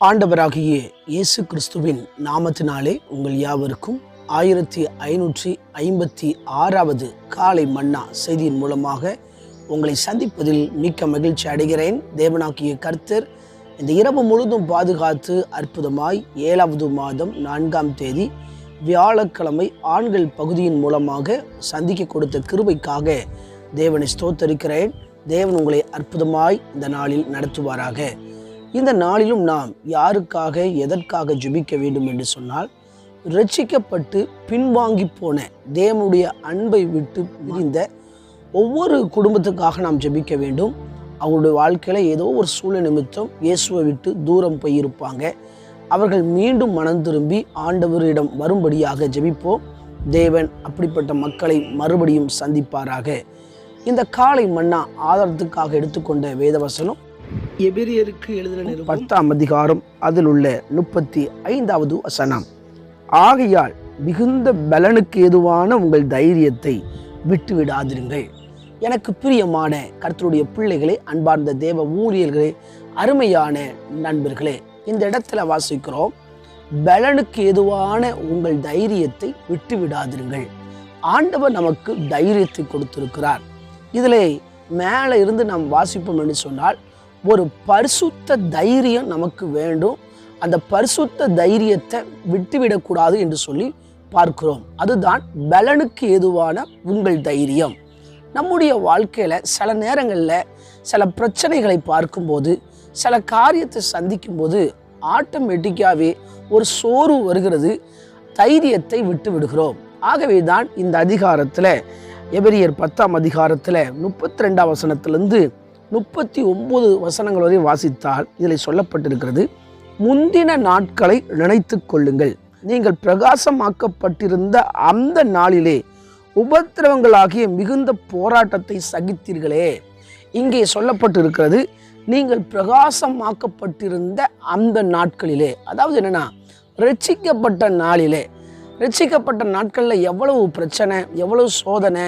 ஆண்டவராகிய இயேசு கிறிஸ்துவின் நாமத்தினாலே உங்கள் யாவருக்கும் ஆயிரத்தி ஐநூற்றி ஐம்பத்தி ஆறாவது காலை மன்னா செய்தியின் மூலமாக உங்களை சந்திப்பதில் மிக்க மகிழ்ச்சி அடைகிறேன். தேவனாக்கிய கர்த்தர் இந்த இரவு முழுதும் பாதுகாத்து அற்புதமாய் ஏழாவது மாதம் நான்காம் தேதி வியாழக்கிழமை ஆண்கள் பகுதியின் மூலமாக சந்திக்க கொடுத்த கிருபைக்காக தேவனை ஸ்தோத்தரிக்கிறேன். தேவன் உங்களை அற்புதமாய் இந்த நாளில் நடத்துவாராக. இந்த நாளிலும் நாம் யாருக்காக எதற்காக ஜெபிக்க வேண்டும் என்று சொன்னால் ரட்சிக்கப்பட்டு பின்வாங்கி போன தேவனுடைய அன்பை விட்டு பிரிந்த ஒவ்வொரு குடும்பத்துக்காக நாம் ஜெபிக்க வேண்டும். அவருடைய வாழ்க்கையில் ஏதோ ஒரு சூழ்நிலை நிமித்தம் இயேசுவை விட்டு தூரம் போயிருப்பாங்க. அவர்கள் மீண்டும் மனம் திரும்பி ஆண்டவரிடம் வரும்படியாக ஜெபிப்போம். தேவன் அப்படிப்பட்ட மக்களை மறுபடியும் சந்திப்பாராக. இந்த காலை மன்னா ஆதாரத்துக்காக எடுத்துக்கொண்ட வேதவசனம் எபிரியருக்கு எழுதின பத்தாம் அதிகாரம் அதில் உள்ள முப்பத்தி ஐந்தாவது வசனம். ஆகையால் மிகுந்த பலனுக்கு ஏதுவான உங்கள் தைரியத்தை விட்டு விடாதிருங்கள் எனக்கு பிரியமான கர்த்தருடைய பிள்ளைகளே அன்பார்ந்த தேவ ஊழியர்களே அருமையான நண்பர்களே இந்த இடத்துல வாசிக்கிறோம். பலனுக்கு ஏதுவான உங்கள் தைரியத்தை விட்டு விடாதிருங்கள் ஆண்டவர் நமக்கு தைரியத்தை கொடுத்திருக்கிறார். இதிலே மேலே இருந்து நாம் வாசிப்போம் என்று சொன்னால் ஒரு பரிசுத்த தைரியம் நமக்கு வேண்டும். அந்த பரிசுத்த தைரியத்தை விட்டுவிடக்கூடாது என்று சொல்லி பார்க்கிறோம். அதுதான் பலனுக்கு ஏதுவான உங்கள் தைரியம். நம்முடைய வாழ்க்கையில் சில நேரங்களில் சில பிரச்சனைகளை பார்க்கும்போது சில காரியத்தை சந்திக்கும்போது ஆட்டோமேட்டிக்காகவே ஒரு சோர்வு வருகிறது. தைரியத்தை விட்டு விடுகிறோம் ஆகவே தான் இந்த அதிகாரத்தில் எபிரியர் பத்தாம் அதிகாரத்தில் முப்பத்தி ரெண்டாம் வசனத்திலேருந்து முப்பத்தி ஒன்பது வசனங்கள் வரை வாசித்தால் இதில் சொல்லப்பட்டிருக்கிறது முந்தின நாட்களை நினைத்து கொள்ளுங்கள். நீங்கள் பிரகாசமாக்கப்பட்டிருந்த அந்த நாளிலே உபத்திரவங்களாகிய மிகுந்த போராட்டத்தை சகித்தீர்களே. இங்கே சொல்லப்பட்டிருக்கிறது நீங்கள் பிரகாசமாக்கப்பட்டிருந்த அந்த நாட்களிலே அதாவது என்னென்னா ரட்சிக்கப்பட்ட நாளிலே. ரட்சிக்கப்பட்ட நாட்களில் எவ்வளவு பிரச்சனை எவ்வளவு சோதனை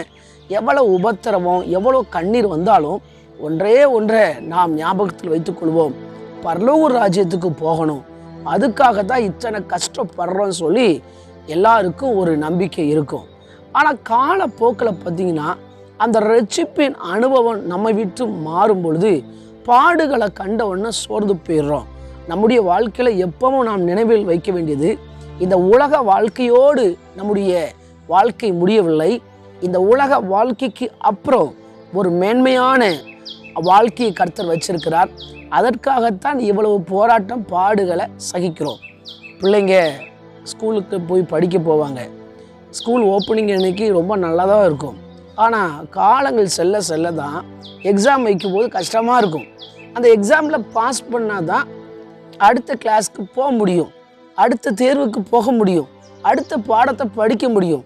எவ்வளவு உபத்திரவம் எவ்வளவு கண்ணீர் வந்தாலும் ஒன்றே ஒன்றை நாம் ஞாபகத்தில் வைத்துக்கொள்வோம். பரலூர் ராஜ்யத்துக்கு போகணும். அதுக்காக தான் இத்தனை கஷ்டப்படுறோம்னு சொல்லி எல்லாருக்கும் ஒரு நம்பிக்கை இருக்கும். ஆனால் காலப்போக்கில் பார்த்தீங்கன்னா அந்த ரட்சிப்பின் அனுபவம் நம்ம விட்டு மாறும் பொழுது பாடுகளை கண்ட உடனே சோர்ந்து போயிடுறோம். நம்முடைய வாழ்க்கையில் எப்பவும் நாம் நினைவில் வைக்க வேண்டியது இந்த உலக வாழ்க்கையோடு நம்முடைய வாழ்க்கை முடியவில்லை. இந்த உலக வாழ்க்கைக்கு அப்புறம் ஒரு மேன்மையான வாழ்க்கையை கர்த்தர் வச்சிருக்கிறார். அதற்காகத்தான் இவ்வளவு போராட்டம் பாடுகளை சகிக்கிறோம். பிள்ளைங்க ஸ்கூலுக்கு போய் படிக்க போவாங்க. ஸ்கூல் ஓப்பனிங் அன்னைக்கு ரொம்ப நல்லா தான் இருக்கும். ஆனால் காலங்கள் செல்ல செல்ல தான் எக்ஸாம் வைக்கும்போது கஷ்டமாக இருக்கும். அந்த எக்ஸாமில் பாஸ் பண்ணால் தான் அடுத்த கிளாஸ்க்கு போக முடியும். அடுத்த தேர்வுக்கு போக முடியும். அடுத்த பாடத்தை படிக்க முடியும்.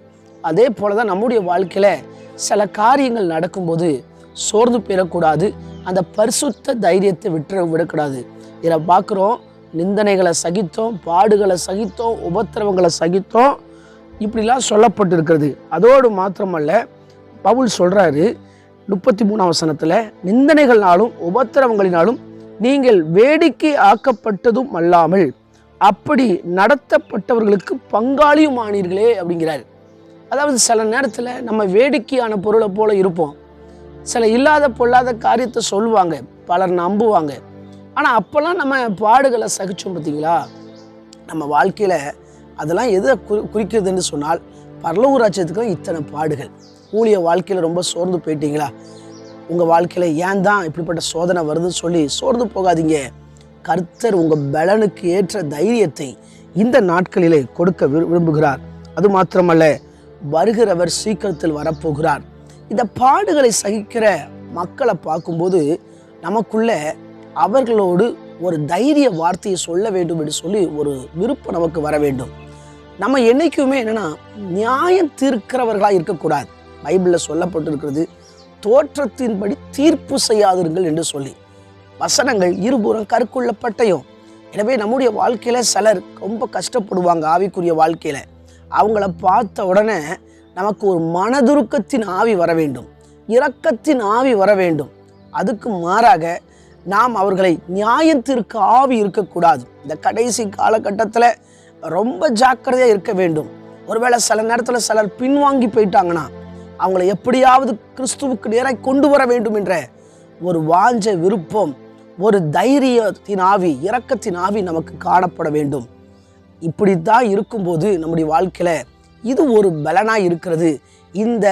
அதே போல தான் நம்முடைய வாழ்க்கையில் சில காரியங்கள் நடக்கும்போது சோர்ந்து போயிடக்கூடாது. அந்த பரிசுத்த தைரியத்தை விட்டுற விடக்கூடாது. இதில் பார்க்குறோம். நிந்தனைகளை சகித்தோம் பாடுகளை சகித்தோம் உபத்திரவங்களை சகித்தோம். இப்படிலாம் சொல்லப்பட்டிருக்கிறது. அதோடு மாத்திரமல்ல பவுல் சொல்கிறாரு முப்பத்தி மூணாம் வசனத்தில் நிந்தனைகள்னாலும் உபத்திரவங்களினாலும் நீங்கள் வேடிக்கை ஆக்கப்பட்டதும் அல்லாமல் அப்படி நடத்தப்பட்டவர்களுக்கு பங்காளியும் ஆனீர்களே அப்படிங்கிறார். அதாவது சில நேரத்தில் நம்ம வேடிக்கையான பொருளை போல இருப்போம். சில இல்லாத பொல்லாத காரியத்தை சொல்லுவாங்க பலர் நம்புவாங்க. ஆனால் அப்போல்லாம் நம்ம பாடுகளை சகிச்சோம் பார்த்தீங்களா? நம்ம வாழ்க்கையில் அதெல்லாம் எதை குறி குறிக்கிறதுன்னு சொன்னால் பரலூர் ராஜ்யத்துக்கு இத்தனை பாடுகள். ஊழிய வாழ்க்கையில் ரொம்ப சோர்ந்து போயிட்டீங்களா? உங்கள் வாழ்க்கையில் ஏன் தான் இப்படிப்பட்ட சோதனை வருதுன்னு சொல்லி சோர்ந்து போகாதீங்க. கர்த்தர் உங்கள் பலனுக்கு ஏற்ற தைரியத்தை இந்த நாட்களிலே கொடுக்க விரு- விரும்புகிறார். அது மாத்திரமல்ல வருகிறவர் சீக்கிரத்தில் வரப்போகிறார். இந்த பாடுகளை சகிக்கிற மக்களை பார்க்கும்போது நமக்குள்ள அவர்களோடு ஒரு தைரிய வார்த்தையை சொல்ல வேண்டும் என்று சொல்லி ஒரு விருப்பம் நமக்கு வர வேண்டும். நம்ம என்னைக்குமே என்னென்னா நியாயம் தீர்க்கிறவர்களாக இருக்கக்கூடாது. பைபிளில் சொல்லப்பட்டிருக்கிறது தோற்றத்தின்படி தீர்ப்பு செய்யாதிருங்கள் என்று சொல்லி. வசனங்கள் இருபுறம் கற்குள்ள பட்டயம் எனவே நம்முடைய வாழ்க்கையில் சிலர் ரொம்ப கஷ்டப்படுவாங்க ஆவிக்குரிய வாழ்க்கையில். அவங்கள பார்த்த உடனே நமக்கு ஒரு மனதுருக்கத்தின் ஆவி வர வேண்டும். இரக்கத்தின் ஆவி வர வேண்டும். அதுக்கு மாறாக நாம் அவர்களை நியாயத்திற்கு ஆவி இருக்கக்கூடாது. இந்த கடைசி காலகட்டத்தில் ரொம்ப ஜாக்கிரதையாக இருக்க வேண்டும். ஒருவேளை சில நேரத்தில் சிலர் பின்வாங்கி போயிட்டாங்கன்னா அவங்கள எப்படியாவது கிறிஸ்துவுக்கு நேராக கொண்டு வர வேண்டும் என்ற ஒரு வாஞ்ச விருப்பம் ஒரு தைரியத்தின் ஆவி இரக்கத்தின் ஆவி நமக்கு காணப்பட வேண்டும். இப்படித்தான் இருக்கும்போது நம்முடைய வாழ்க்கையில் இது ஒரு பலனாக இருக்கிறது. இந்த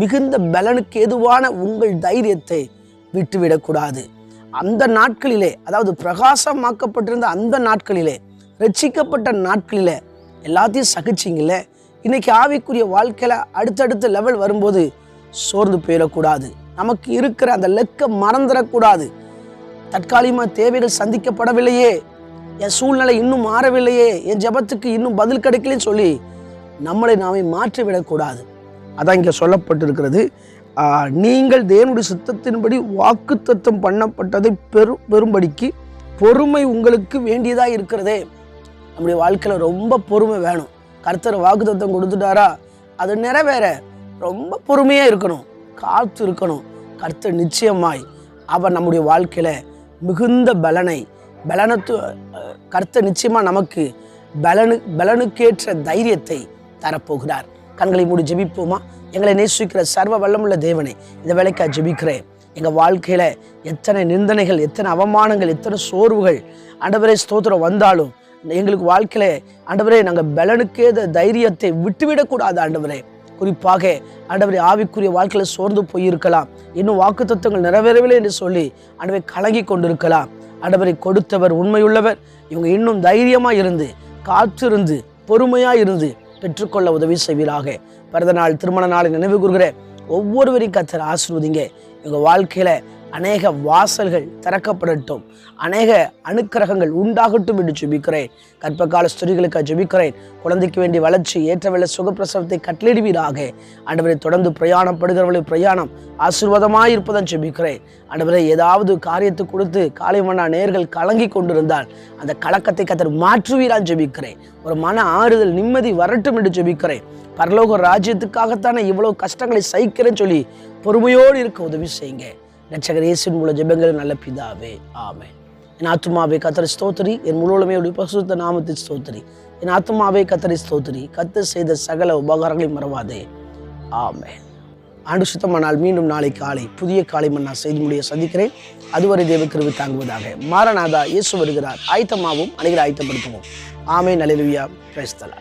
மிகுந்த பலனுக்கு எதுவான உங்கள் தைரியத்தை விட்டுவிடக்கூடாது அந்த நாட்களிலே அதாவது பிரகாசமாக்கப்பட்டிருந்த அந்த நாட்களிலே ரட்சிக்கப்பட்ட நாட்களிலே எல்லாத்தையும் சகிச்சிங்கள இன்னைக்கு ஆவிக்குரிய வாழ்க்கையில் அடுத்தடுத்த லெவல் வரும்போது சோர்ந்து போயிடக்கூடாது. நமக்கு இருக்கிற அந்த லெக்க மறந்துடக்கூடாது. தற்காலிகமாக தேவைகள் சந்திக்கப்படவில்லையே. என் சூழ்நிலை இன்னும் மாறவில்லையே. என் ஜெபத்துக்கு இன்னும் பதில் கிடைக்கலன்னு சொல்லி நம்மளை நாமே மாற்றிவிடக்கூடாது. அதான் இங்கே சொல்லப்பட்டிருக்கிறது. நீங்கள் தேவனுடைய சித்தத்தின்படி வாக்குத்தத்தம் பண்ணப்பட்டதை பெரு பெரும்படிக்கு பொறுமை உங்களுக்கு வேண்டியதாக இருக்கிறதே. நம்முடைய வாழ்க்கையில் ரொம்ப பொறுமை வேணும். கர்த்தர் வாக்குத்தத்தம் கொடுத்துட்டாரா? அது நிறைவேற. ரொம்ப பொறுமையாக இருக்கணும். காத்து இருக்கணும். கர்த்தர் நிச்சயமாய் அவர் நம்முடைய வாழ்க்கையில் மிகுந்த பலனை பலனத்து கருத்தை கர்த்தர் நிச்சயமாக நமக்கு பலனு பலனுக்கேற்ற தைரியத்தை தரப்போகிறார். கண்களை மூடி ஜெபிப்போமா? எங்களை நேசிக்கிற சர்வ வல்லமுள்ள தேவனை இந்த வேலைக்கா ஜெபிக்கிறேன். எங்கள் வாழ்க்கையில் எத்தனை நிந்தனைகள் எத்தனை அவமானங்கள் எத்தனை சோர்வுகள் ஆண்டவரே ஸ்தோத்திரம் வந்தாலும் எங்களுக்கு வாழ்க்கையில் ஆண்டவரே நாங்கள் பலனுக்கே தைரியத்தை விட்டுவிடக்கூடாது ஆண்டவரே. குறிப்பாக ஆண்டவரே ஆவிக்குரிய வாழ்க்கையில் சோர்ந்து போயிருக்கலாம். இன்னும் வாக்குத்தத்தங்கள் நிறைவேறவில்லை என்று சொல்லி ஆண்டவரை கலங்கி கொண்டிருக்கலாம். ஆண்டவரை கொடுத்தவர் உண்மையுள்ளவர். இவங்க இன்னும் தைரியமாக இருந்து காற்றிருந்து பொறுமையாக இருந்து பெற்றுக்கொள்ள உதவி செய்வீராக. பிறந்த நாள் திருமண நாளை நினைவு கூறுகிற ஒவ்வொருவரையும் கத்தர் ஆசிர்வதிங்க. எங்கள் வாழ்க்கையில் அநேக வாசல்கள் திறக்கப்படட்டும். அநேக அனுக்கிரகங்கள் உண்டாகட்டும் என்று ஜெபிக்கிறேன். கற்பகால ஸ்திரிகளுக்கு ஜெபிக்கிறேன். குழந்தைக்கு வேண்டிய வளர்ச்சி ஏற்றவெல்ல சுகப்பிரசவத்தை கட்டளிடுவீராக ஆண்டவரை தொடர்ந்து பிரயாணப்படுகிறவர்களை பிரயாணம் ஆசீர்வாதமாக இருப்பதான் ஜெபிக்கிறேன். ஆண்டவரை ஏதாவது காரியத்தை கொடுத்து காலை மன்னா நேர்கள் கலங்கி கொண்டிருந்தால் அந்த கலக்கத்தை கத்தர் மாற்றுவீரான் ஜெபிக்கிறேன். ஒரு மன ஆறுதல் நிம்மதி வரட்டும் என்று ஜெபிக்கிறேன். பரலோக ராஜ்யத்துக்காகத்தானே இவ்வளவு கஷ்டங்களை சகிக்கிறேன்னு சொல்லி பொறுமையோடு இருக்க உதவி செய்யுங்க. ரட்சகர் இயேசுவின் மூல ஜெபங்கள் நல்ல பிதாவே ஆமே என் ஆத்துமாவே கத்தரி ஸ்தோத்திரி. என் முழுமையுடைய பசுத்த நாமத்தை ஸ்தோத்திரி. என் ஆத்துமாவே கத்தரி ஸ்தோத்திரி. கத்து செய்த சகல உபகாரங்களையும் மறவாதே ஆமே ஆண்டு சுத்தமானால் மீண்டும் நாளை காலை புதிய காலை மன்னா செய்தி முடிய சந்திக்கிறேன். அதுவரை தேவக்கிருவி தாங்குவதாக. மாரநாதா இயேசு வருகிறார். ஆயத்தமாகவும் அனைவரை ஆயத்தப்படுத்துவோம். ஆமே நலிலுவியா பிரஸ்தலா